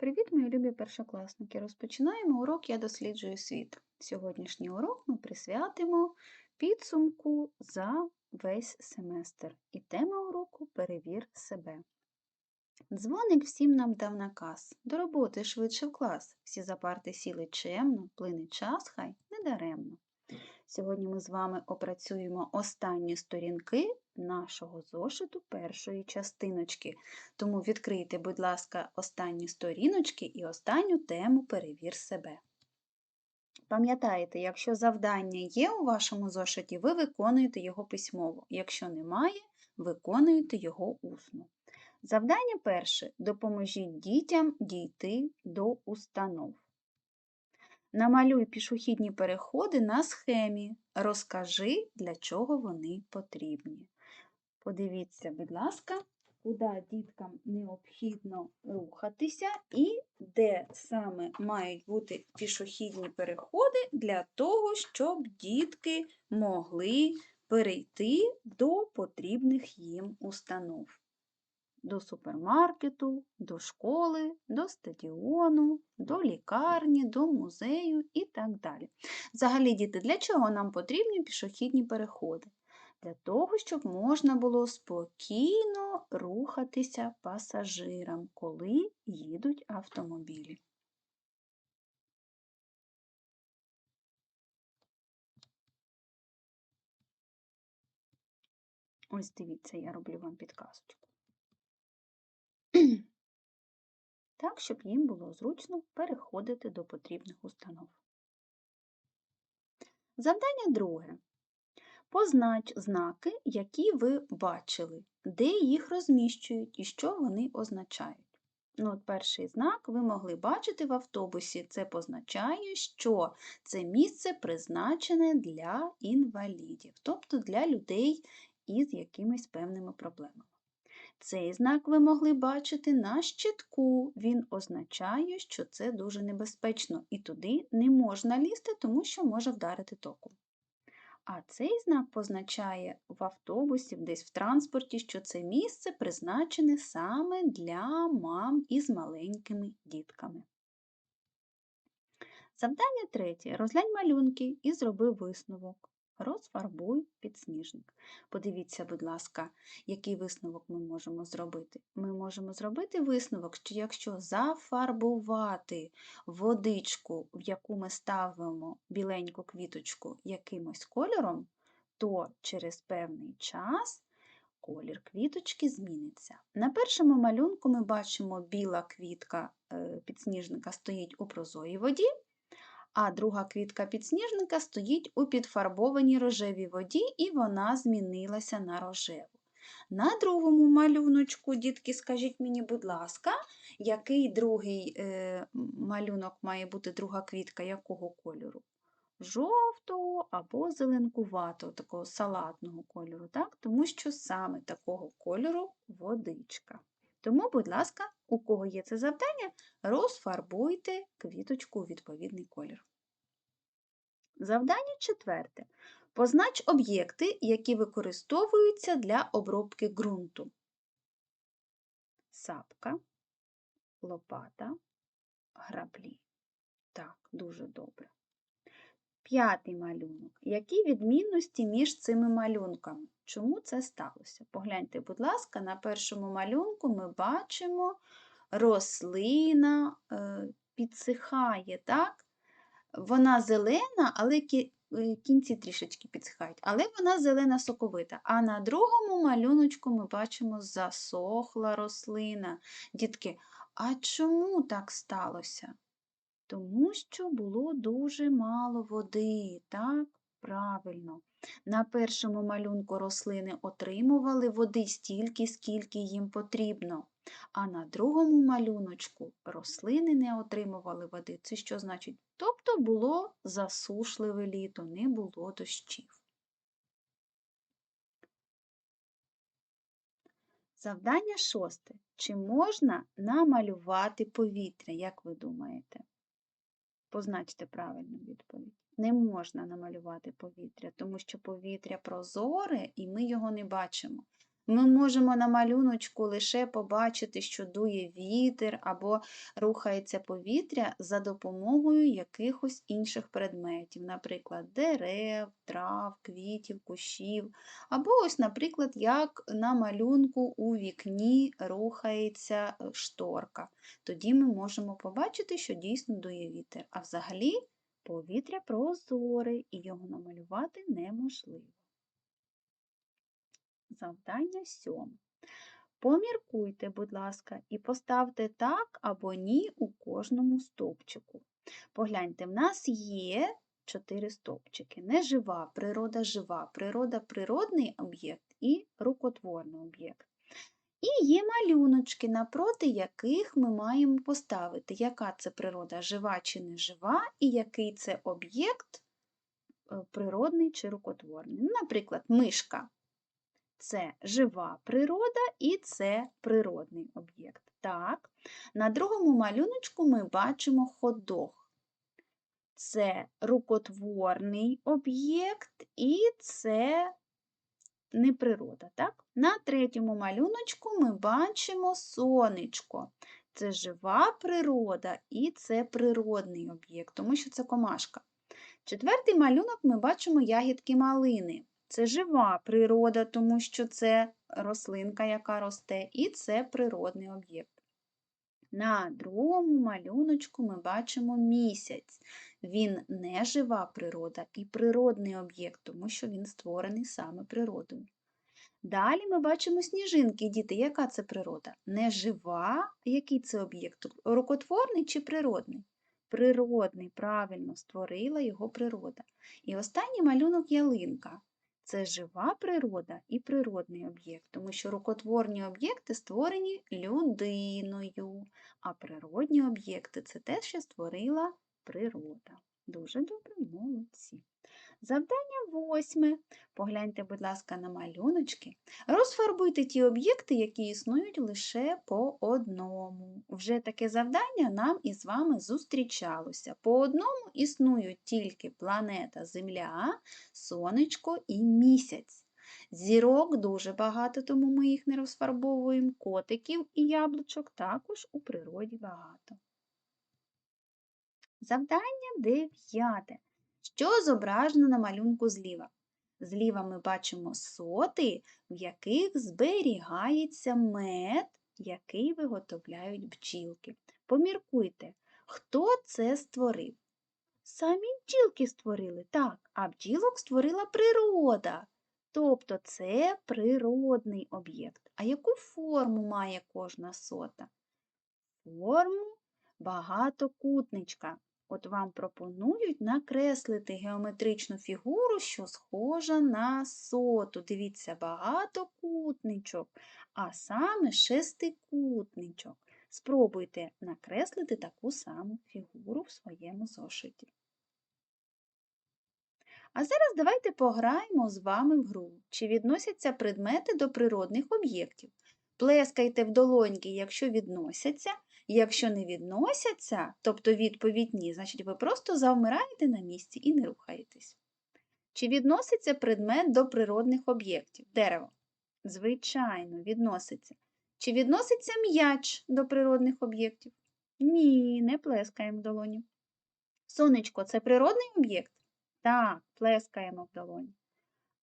Привіт, мої любі першокласники! Розпочинаємо урок Я досліджую світ. Сьогоднішній урок ми присвятимо підсумку за весь семестр. І тема уроку Перевір себе. Дзвоник всім нам дав наказ. До роботи швидше в клас. Всі за парти сіли чемно, плине час, хай недаремно. Сьогодні ми з вами опрацюємо останні сторінки нашого зошиту першої частиночки. Тому відкрийте, будь ласка, останні сторіночки і останню тему Перевір себе. Пам'ятаєте, якщо завдання є у вашому зошиті, ви виконуєте його письмово. Якщо немає, виконуєте його усно. Завдання перше допоможіть дітям дійти до установ. Намалюй пішохідні переходи на схемі. Розкажи, для чого вони потрібні. Подивіться, будь ласка, куди діткам необхідно рухатися і де саме мають бути пішохідні переходи для того, щоб дітки могли перейти до потрібних їм установ до супермаркету, до школи, до стадіону, до лікарні, до музею і так далі. Взагалі, діти, для чого нам потрібні пішохідні переходи? Для того, щоб можна було спокійно рухатися пасажирам, коли їдуть автомобілі. Ось дивіться, я роблю вам підказочку. так, щоб їм було зручно переходити до потрібних установ. Завдання друге. Познач знаки, які ви бачили, де їх розміщують і що вони означають. Ну, от Перший знак ви могли бачити в автобусі. Це позначає, що це місце призначене для інвалідів, тобто для людей із якимись певними проблемами. Цей знак ви могли бачити на щитку. Він означає, що це дуже небезпечно, і туди не можна лізти, тому що може вдарити током. А цей знак позначає в автобусі, десь в транспорті, що це місце призначене саме для мам із маленькими дітками. Завдання третє. Розглянь малюнки і зроби висновок розфарбуй підсніжник. Подивіться, будь ласка, який висновок ми можемо зробити. Ми можемо зробити висновок, що якщо зафарбувати водичку, в яку ми ставимо біленьку квіточку якимось кольором, то через певний час колір квіточки зміниться. На першому малюнку ми бачимо біла квітка е, підсніжника стоїть у прозорій воді а друга квітка підсніжника стоїть у підфарбованій рожевій воді, і вона змінилася на рожеву. На другому малюночку, дітки, скажіть мені, будь ласка, який другий е, малюнок має бути друга квітка якого кольору? Жовтого або зеленкуватого, такого салатного кольору, так? тому що саме такого кольору водичка. Тому, будь ласка, у кого є це завдання, розфарбуйте квіточку у відповідний колір. Завдання четверте. Познач об'єкти, які використовуються для обробки ґрунту. Сапка, лопата, граблі. Так, дуже добре. П'ятий малюнок. Які відмінності між цими малюнками? Чому це сталося? Погляньте, будь ласка, на першому малюнку ми бачимо рослина е, підсихає, так? Вона зелена, але е, кінці трішечки підсихають, але вона зелена соковита. А на другому малюночку ми бачимо засохла рослина. Дітки, а чому так сталося? Тому що було дуже мало води, так? Правильно. На першому малюнку рослини отримували води стільки, скільки їм потрібно. А на другому малюночку рослини не отримували води. Це що значить? Тобто було засушливе літо, не було дощів. Завдання шосте. Чи можна намалювати повітря, як ви думаєте? Позначте правильну відповідь. Не можна намалювати повітря, тому що повітря прозоре і ми його не бачимо. Ми можемо на малюночку лише побачити, що дує вітер або рухається повітря за допомогою якихось інших предметів, наприклад, дерев, трав, квітів, кущів. Або ось, наприклад, як на малюнку у вікні рухається е, шторка. Тоді ми можемо побачити, що дійсно дує вітер. А взагалі повітря прозоре і його намалювати неможливо. Завдання сьоме. Поміркуйте, будь ласка, і поставте так або ні у кожному стовпчику. Погляньте, в нас є чотири стовпчики. Нежива природа, жива природа, природний об'єкт і рукотворний об'єкт. І є малюночки, напроти яких ми маємо поставити, яка це природа, жива чи не жива, і який це об'єкт е, природний чи рукотворний. Наприклад, мишка це жива природа і це природний об'єкт. Так, на другому малюночку ми бачимо ходох. Це рукотворний об'єкт і це не природа. Так? На третьому малюночку ми бачимо сонечко. Це жива природа і це природний об'єкт, тому що це комашка. Четвертий малюнок ми бачимо ягідки малини. Це жива природа, тому що це рослинка, яка росте, і це природний об'єкт. На другому малюночку ми бачимо місяць. Він не жива природа і природний об'єкт, тому що він створений саме природою. Далі ми бачимо сніжинки, діти, яка це природа? Не жива, який це об'єкт? Рукотворний чи природний? Природний, правильно, створила його природа. І останній малюнок ялинка. Це жива природа і природний об'єкт, тому що рукотворні об'єкти створені людиною, а природні об'єкти це те, що створила природа. Дуже добре, молодці. Завдання восьме. Погляньте, будь ласка, на малюночки. Розфарбуйте ті об'єкти, які існують лише по одному. Вже таке завдання нам із вами зустрічалося. По одному існують тільки планета Земля, Сонечко і місяць. Зірок дуже багато, тому ми їх не розфарбовуємо. Котиків і яблучок також у природі багато. Завдання дев'яте. Що зображено на малюнку зліва? Зліва ми бачимо соти, в яких зберігається мед, який виготовляють бджілки. Поміркуйте, хто це створив? Самі бджілки створили, так, а бджілок створила природа. Тобто це природний об'єкт. А яку форму має кожна сота? Форму багатокутничка. От вам пропонують накреслити геометричну фігуру, що схожа на соту. Дивіться, багатокутничок, а саме шестикутничок. Спробуйте накреслити таку саму фігуру в своєму зошиті. А зараз давайте пограємо з вами в гру. Чи відносяться предмети до природних об'єктів? Плескайте в долоньки, якщо відносяться, Якщо не відносяться, тобто відповідь ні, значить ви просто завмираєте на місці і не рухаєтесь. Чи відноситься предмет до природних об'єктів? Дерево. Звичайно, відноситься. Чи відноситься м'яч до природних об'єктів? Ні, не плескаємо в долоні. Сонечко це природний об'єкт? Так, плескаємо в долоні.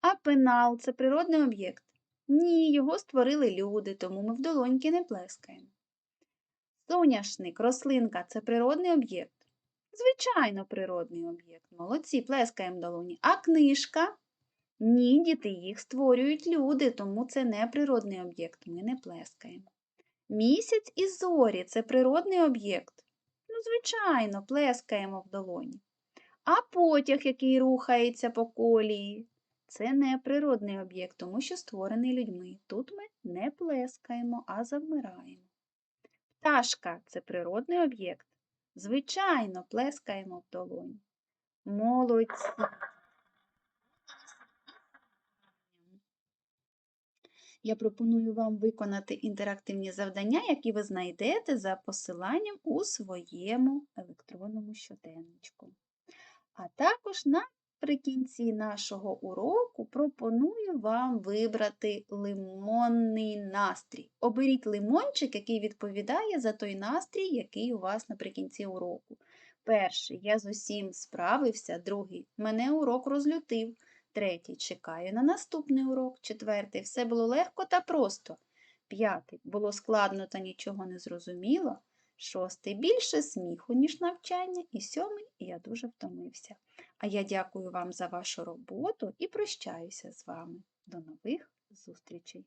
А пенал це природний об'єкт? Ні, його створили люди, тому ми в долоньки не плескаємо. Соняшник, рослинка це природний об'єкт? Звичайно, природний об'єкт. Молодці, плескаємо долоні. А книжка? Ні, діти, їх створюють люди, тому це не природний об'єкт, ми не плескаємо. Місяць і зорі це природний об'єкт. Ну, звичайно, плескаємо в долоні. А потяг, який рухається по колії, це не природний об'єкт, тому що створений людьми. Тут ми не плескаємо, а завмираємо. Пташка це природний об'єкт. Звичайно, плескаємо в долоні. Молодці. Я пропоную вам виконати інтерактивні завдання, які ви знайдете за посиланням у своєму електронному щоденничку. А також на Наприкінці нашого уроку пропоную вам вибрати лимонний настрій. Оберіть лимончик, який відповідає за той настрій, який у вас наприкінці уроку. Перший я з усім справився, другий мене урок розлютив, третій чекаю на наступний урок, четвертий все було легко та просто. П'ятий було складно та нічого не зрозуміло. Шостий більше сміху, ніж навчання, і сьомий я дуже втомився. А я дякую вам за вашу роботу і прощаюся з вами. До нових зустрічей!